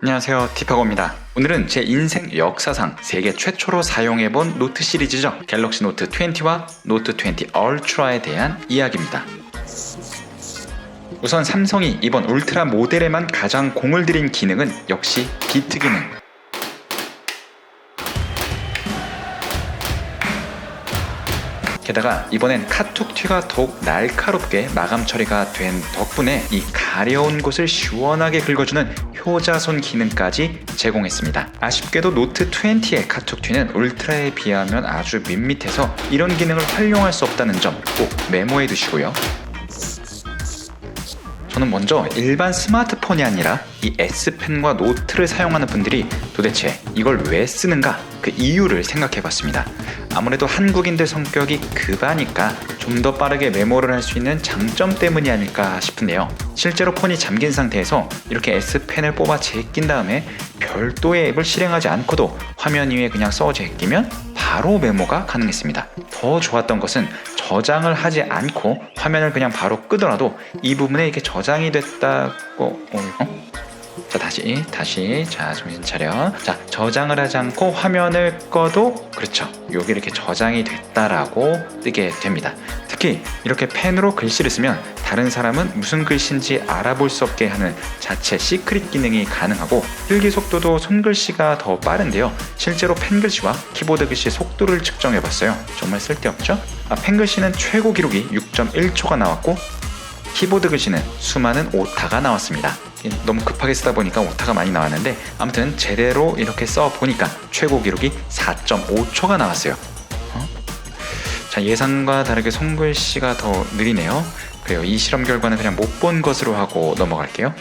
안녕하세요. 티파고입니다. 오늘은 제 인생 역사상 세계 최초로 사용해본 노트 시리즈죠. 갤럭시 노트 20와 노트 20 얼트라에 대한 이야기입니다. 우선 삼성이 이번 울트라 모델에만 가장 공을 들인 기능은 역시 비트 기능. 게다가 이번엔 카툭 튀가 더욱 날카롭게 마감 처리가 된 덕분에 이 가려운 곳을 시원하게 긁어주는 효자손 기능까지 제공했습니다. 아쉽게도 노트 20의 카툭튀는 울트라에 비하면 아주 밋밋해서 이런 기능을 활용할 수 없다는 점 꼭 메모해 두시고요. 저는 먼저 일반 스마트폰이 아니라 이 S펜과 노트를 사용하는 분들이 도대체 이걸 왜 쓰는가 그 이유를 생각해 봤습니다. 아무래도 한국인들 성격이 급하니까 좀 더 빠르게 메모를 할 수 있는 장점 때문이 아닐까 싶은데요. 실제로 폰이 잠긴 상태에서 이렇게 S펜을 뽑아 제낀 다음에 별도의 앱을 실행하지 않고도 화면 위에 그냥 써 제끼면 바로 메모가 가능했습니다. 더 좋았던 것은 저장을 하지 않고 화면을 그냥 바로 끄더라도 이 부분에 이렇게 저장이 됐다고 어? 어? 자 다시 다시. 자 정신 차려. 자 저장을 하지 않고 화면을 꺼도 그렇죠. 여기 이렇게 저장이 됐다라고 뜨게 됩니다. 특히 이렇게 펜으로 글씨를 쓰면 다른 사람은 무슨 글씨인지 알아볼 수 없게 하는 자체 시크릿 기능이 가능하고 필기 속도도 손글씨가 더 빠른데요. 실제로 펜 글씨와 키보드 글씨 속도를 측정해 봤어요. 정말 쓸데없죠? 아, 펜 글씨는 최고 기록이 6.1초가 나왔고 키보드 글씨는 수많은 오타가 나왔습니다. 너무 급하게 쓰다 보니까 오타가 많이 나왔는데 아무튼 제대로 이렇게 써 보니까 최고 기록이 4.5초가 나왔어요. 어? 자 예상과 다르게 손글씨가 더 느리네요. 그래요. 이 실험 결과는 그냥 못 본 것으로 하고 넘어갈게요.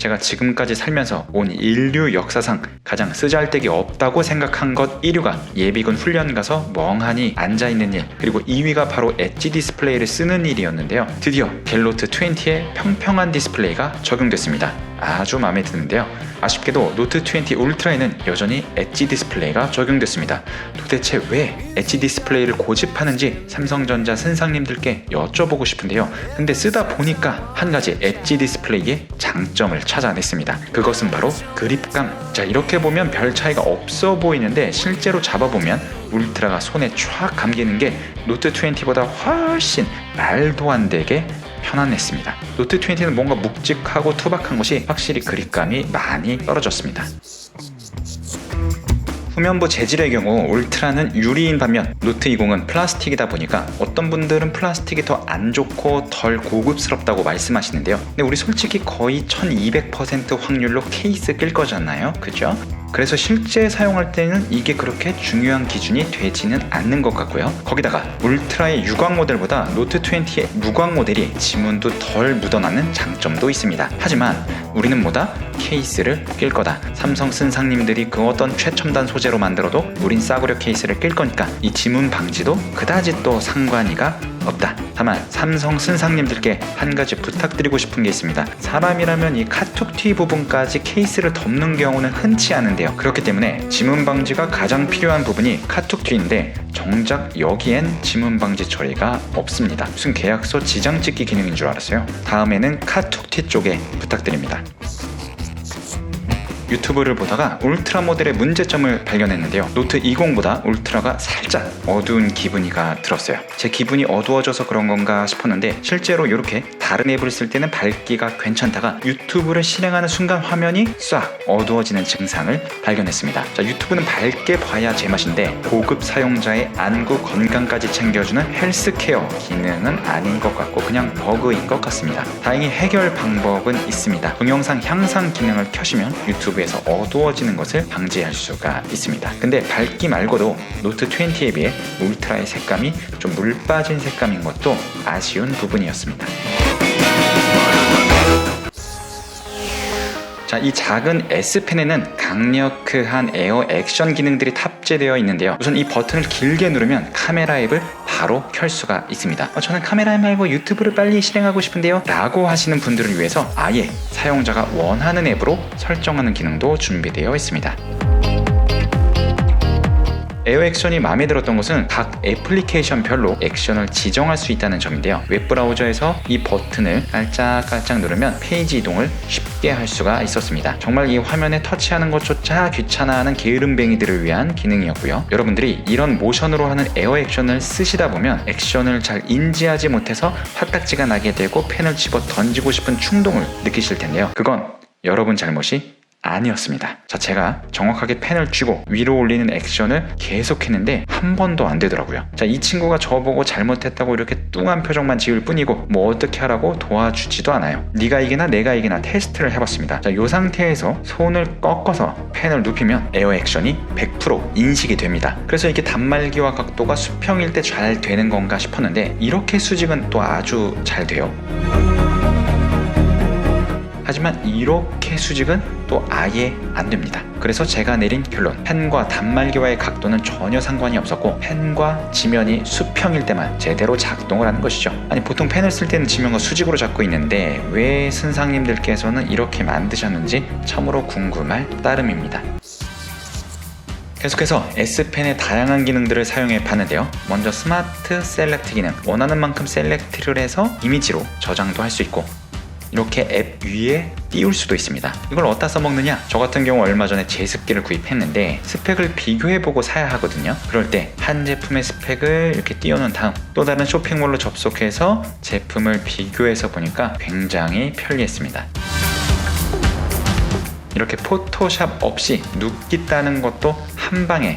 제가 지금까지 살면서 온 인류 역사상 가장 쓰잘데기 없다고 생각한 것 1위가 예비군 훈련 가서 멍하니 앉아있는 일 그리고 2위가 바로 엣지 디스플레이를 쓰는 일이었는데요. 드디어 갤로트 20의 평평한 디스플레이가 적용됐습니다 아주 마음에 드는데요 아쉽게도 노트 20 울트라에는 여전히 엣지 디스플레이가 적용됐습니다 도대체 왜 엣지 디스플레이를 고집하는지 삼성전자 선상님들께 여쭤보고 싶은데요 근데 쓰다 보니까 한 가지 엣지 디스플레이의 장점을 찾아냈습니다. 그것은 바로 그립감. 자, 이렇게 보면 별 차이가 없어 보이는데 실제로 잡아보면 울트라가 손에 촥 감기는 게 노트 20보다 훨씬 말도 안 되게 편안했습니다. 노트 20는 뭔가 묵직하고 투박한 것이 확실히 그립감이 많이 떨어졌습니다. 후면부 재질의 경우 울트라는 유리인 반면 노트 20은 플라스틱이다 보니까 어떤 분들은 플라스틱이 더 안 좋고 덜 고급스럽다고 말씀하시는데요. 근데 우리 솔직히 거의 1200% 확률로 케이스 낄 거잖아요. 그죠? 그래서 실제 사용할 때는 이게 그렇게 중요한 기준이 되지는 않는 것 같고요. 거기다가 울트라의 유광 모델보다 노트 20의 무광 모델이 지문도 덜 묻어나는 장점도 있습니다. 하지만 우리는 뭐다? 케이스를 낄 거다. 삼성 쓴상님들이 그 어떤 최첨단 소재로 만들어도 우린 싸구려 케이스를 낄 거니까 이 지문 방지도 그다지 또 상관이가 없다. 다만 삼성 쓴상님들께 한 가지 부탁드리고 싶은 게 있습니다. 사람이라면 이 카툭튀 부분까지 케이스를 덮는 경우는 흔치 않은데요. 그렇기 때문에 지문 방지가 가장 필요한 부분이 카툭튀인데 정작 여기엔 지문 방지 처리가 없습니다. 무슨 계약서 지장 찍기 기능인 줄 알았어요. 다음에는 카툭튀 쪽에 부탁드립니다. 유튜브를 보다가 울트라 모델의 문제점을 발견했는데요. 노트 20보다 울트라가 살짝 어두운 기분이가 들었어요. 제 기분이 어두워져서 그런 건가 싶었는데 실제로 이렇게 다른 앱을 쓸 때는 밝기가 괜찮다가 유튜브를 실행하는 순간 화면이 싹 어두워지는 증상을 발견했습니다. 자, 유튜브는 밝게 봐야 제맛인데 고급 사용자의 안구 건강까지 챙겨주는 헬스케어 기능은 아닌 것 같고 그냥 버그인 것 같습니다. 다행히 해결 방법은 있습니다. 동영상 향상 기능을 켜시면 유튜브 에서 어두워지는 것을 방지할 수가 있습니다. 근데 밝기 말고도 노트 20에 비해 울트라의 색감이 좀 물 빠진 색감인 것도 아쉬운 부분이었습니다. 자, 이 작은 S펜에는 강력한 에어 액션 기능들이 탑재되어 있는데요. 우선 이 버튼을 길게 누르면 카메라 앱을 바로 켤 수가 있습니다. 어, 저는 카메라 앱 말고 유튜브를 빨리 실행하고 싶은데요. 라고 하시는 분들을 위해서 아예 사용자가 원하는 앱으로 설정하는 기능도 준비되어 있습니다. 에어 액션이 마음에 들었던 것은 각 애플리케이션별로 액션을 지정할 수 있다는 점인데요. 웹브라우저에서 이 버튼을 깔짝깔짝 누르면 페이지 이동을 쉽게 할 수가 있었습니다. 정말 이 화면에 터치하는 것조차 귀찮아하는 게으름뱅이들을 위한 기능이었고요. 여러분들이 이런 모션으로 하는 에어 액션을 쓰시다 보면 액션을 잘 인지하지 못해서 화딱지가 나게 되고 펜을 집어 던지고 싶은 충동을 느끼실 텐데요. 그건 여러분 잘못이 아니었습니다. 자, 제가 정확하게 펜을 쥐고 위로 올리는 액션을 계속 했는데 한 번도 안 되더라고요. 자, 이 친구가 저보고 잘못했다고 이렇게 뚱한 표정만 지을 뿐이고 뭐 어떻게 하라고 도와주지도 않아요. 네가 이기나 내가 이기나 테스트를 해봤습니다. 자, 이 상태에서 손을 꺾어서 펜을 눕히면 에어 액션이 100% 인식이 됩니다. 그래서 이게 단말기와 각도가 수평일 때 잘 되는 건가 싶었는데 이렇게 수직은 또 아주 잘 돼요. 하지만 이렇게 수직은 또 아예 안 됩니다. 그래서 제가 내린 결론 펜과 단말기와의 각도는 전혀 상관이 없었고 펜과 지면이 수평일 때만 제대로 작동을 하는 것이죠. 아니 보통 펜을 쓸 때는 지면과 수직으로 잡고 있는데 왜 선상님들께서는 이렇게 만드셨는지 참으로 궁금할 따름입니다. 계속해서 S펜의 다양한 기능들을 사용해 봤는데요. 먼저 스마트 셀렉트 기능, 원하는 만큼 셀렉트를 해서 이미지로 저장도 할 수 있고 이렇게 앱 위에 띄울 수도 있습니다. 이걸 어디다 써먹느냐? 저 같은 경우 얼마 전에 제습기를 구입했는데 스펙을 비교해보고 사야 하거든요. 그럴 때 한 제품의 스펙을 이렇게 띄워놓은 다음 또 다른 쇼핑몰로 접속해서 제품을 비교해서 보니까 굉장히 편리했습니다. 이렇게 포토샵 없이 눕기 따는 것도 한 방에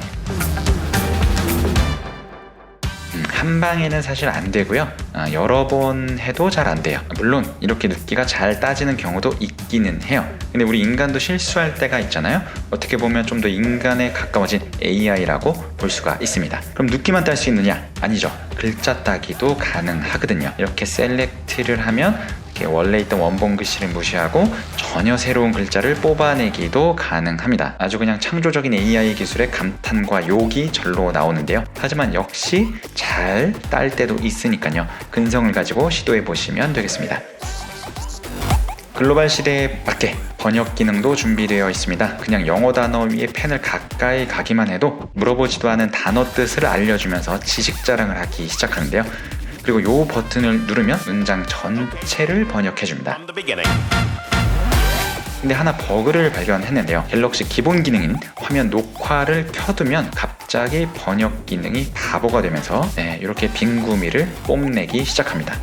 한 방에는 사실 안 되고요. 아, 여러 번 해도 잘 안 돼요. 물론 이렇게 눕기가 잘 따지는 경우도 있기는 해요. 근데 우리 인간도 실수할 때가 있잖아요. 어떻게 보면 좀 더 인간에 가까워진 AI라고 볼 수가 있습니다. 그럼 눕기만 딸 수 있느냐? 아니죠. 글자 따기도 가능하거든요. 이렇게 셀렉트를 하면 원래 있던 원본 글씨를 무시하고 전혀 새로운 글자를 뽑아내기도 가능합니다. 아주 그냥 창조적인 AI 기술의 감탄과 욕이 절로 나오는데요. 하지만 역시 잘 딸 때도 있으니까요. 근성을 가지고 시도해 보시면 되겠습니다. 글로벌 시대에 맞게 번역 기능도 준비되어 있습니다. 그냥 영어 단어 위에 펜을 가까이 가기만 해도 물어보지도 않은 단어 뜻을 알려주면서 지식 자랑을 하기 시작하는데요. 그리고 이 버튼을 누르면 문장 전체를 번역해 줍니다. 근데 하나 버그를 발견했는데요. 갤럭시 기본 기능인 화면 녹화를 켜두면 갑자기 번역 기능이 바보가 되면서 네, 이렇게 빈 구미를 뽐내기 시작합니다.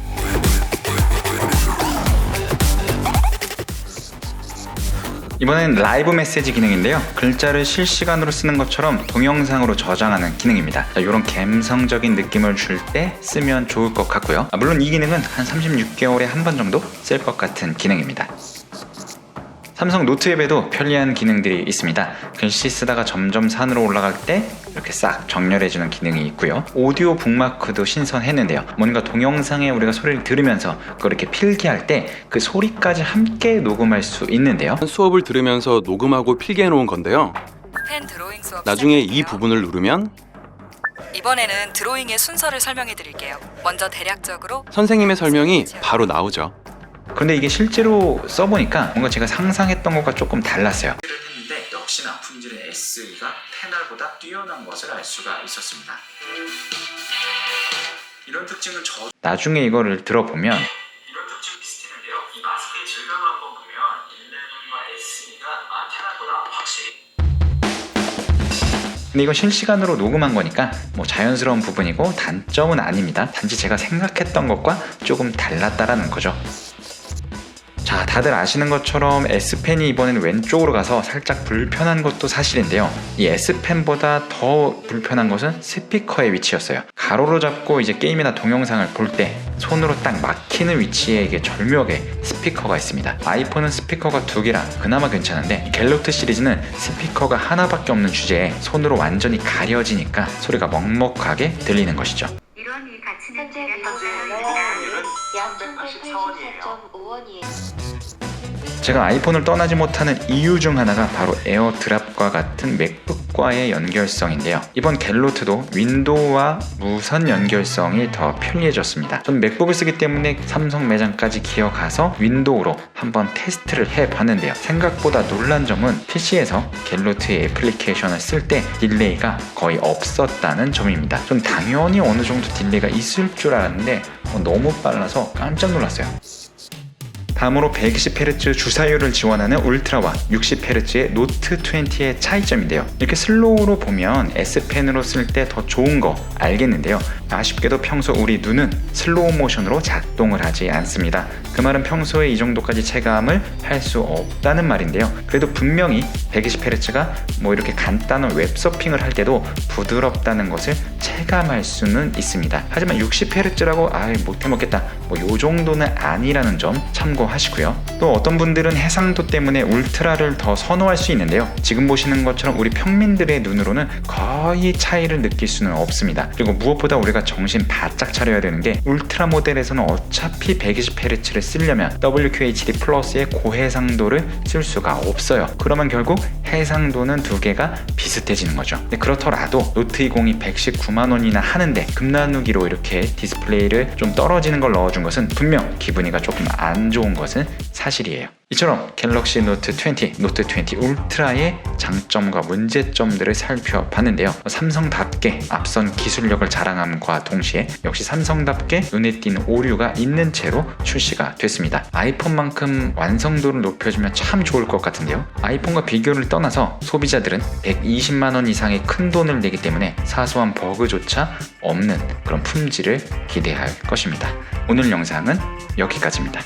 이번엔 라이브 메시지 기능인데요. 글자를 실시간으로 쓰는 것처럼 동영상으로 저장하는 기능입니다. 이런 감성적인 느낌을 줄 때 쓰면 좋을 것 같고요. 아, 물론 이 기능은 한 36개월에 한 번 정도 쓸 것 같은 기능입니다. 삼성 노트 앱에도 편리한 기능들이 있습니다. 글씨 쓰다가 점점 산으로 올라갈 때 이렇게 싹 정렬해주는 기능이 있고요. 오디오 북마크도 신선했는데요. 뭔가 동영상에 우리가 소리를 들으면서 그걸 이렇게 필기할 때 그 소리까지 함께 녹음할 수 있는데요. 수업을 들으면서 녹음하고 필기해 놓은 건데요. 펜 드로잉 수업 나중에 이 시작할게요. 부분을 누르면 이번에는 드로잉의 순서를 설명해 드릴게요. 먼저 대략적으로 선생님의 설명이 바로 나오죠. 그런데 이게 실제로 써보니까 뭔가 제가 상상했던 것과 조금 달랐어요. 했는데 역시나 품질의 SE가 페널보다 뛰어난 것을 알 수가 있었습니다. 이런 특징은 저 나중에 이거를 들어보면 이런 특징 비슷했는데요. 이 마스크의 질감을 한번 보면 11과 SE가 아, 페널보다 확실히 근데 이건 실시간으로 녹음한 거니까 뭐 자연스러운 부분이고 단점은 아닙니다. 단지 제가 생각했던 것과 조금 달랐다라는 거죠. 자, 다들 아시는 것처럼 S펜이 이번엔 왼쪽으로 가서 살짝 불편한 것도 사실인데요. 이 S펜보다 더 불편한 것은 스피커의 위치였어요. 가로로 잡고 이제 게임이나 동영상을 볼 때 손으로 딱 막히는 위치에 이게 절묘하게 스피커가 있습니다. 아이폰은 스피커가 두 개라 그나마 괜찮은데 이 갤럭시 시리즈는 스피커가 하나밖에 없는 주제에 손으로 완전히 가려지니까 소리가 먹먹하게 들리는 것이죠. 현재 미국의 약 384.5원이에요. 제가 아이폰을 떠나지 못하는 이유 중 하나가 바로 에어드랍과 같은 맥북과의 연결성인데요. 이번 갤로트도 윈도우와 무선 연결성이 더 편리해졌습니다. 전 맥북을 쓰기 때문에 삼성 매장까지 기어가서 윈도우로 한번 테스트를 해봤는데요. 생각보다 놀란 점은 PC에서 갤로트의 애플리케이션을 쓸 때 딜레이가 거의 없었다는 점입니다. 전 당연히 어느 정도 딜레이가 있을 줄 알았는데 어, 너무 빨라서 깜짝 놀랐어요. 다음으로 120Hz 주사율을 지원하는 울트라와 60Hz의 노트 20의 차이점인데요. 이렇게 슬로우로 보면 S펜으로 쓸 때 더 좋은 거 알겠는데요. 아쉽게도 평소 우리 눈은 슬로우 모션으로 작동을 하지 않습니다. 그 말은 평소에 이 정도까지 체감을 할 수 없다는 말인데요. 그래도 분명히 120Hz가 뭐 이렇게 간단한 웹서핑을 할 때도 부드럽다는 것을 체감할 수는 있습니다. 하지만 60Hz라고 아예 못해 먹겠다. 뭐 요 정도는 아니라는 점 참고 하시고요. 또 어떤 분들은 해상도 때문에 울트라를 더 선호할 수 있는데요. 지금 보시는 것처럼 우리 평민들의 눈으로는 거의 차이를 느낄 수는 없습니다. 그리고 무엇보다 우리가 정신 바짝 차려야 되는 게 울트라 모델에서는 어차피 120Hz를 쓰려면 WQHD 플러스의 고해상도를 쓸 수가 없어요. 그러면 결국 해상도는 두 개가 비슷해지는 거죠. 그렇더라도 노트 20이 119만 원이나 하는데 금나누기로 이렇게 디스플레이를 좀 떨어지는 걸 넣어준 것은 분명 기분이가 조금 안 좋은 것은 사실이에요. 이처럼 갤럭시 노트 20, 노트 20 울트라의 장점과 문제점들을 살펴봤는데요. 삼성답게 앞선 기술력을 자랑함과 동시에 역시 삼성답게 눈에 띄는 오류가 있는 채로 출시가 됐습니다. 아이폰만큼 완성도를 높여주면 참 좋을 것 같은데요. 아이폰과 비교를 떠나서 소비자들은 120만 원 이상의 큰 돈을 내기 때문에 사소한 버그조차 없는 그런 품질을 기대할 것입니다. 오늘 영상은 여기까지입니다.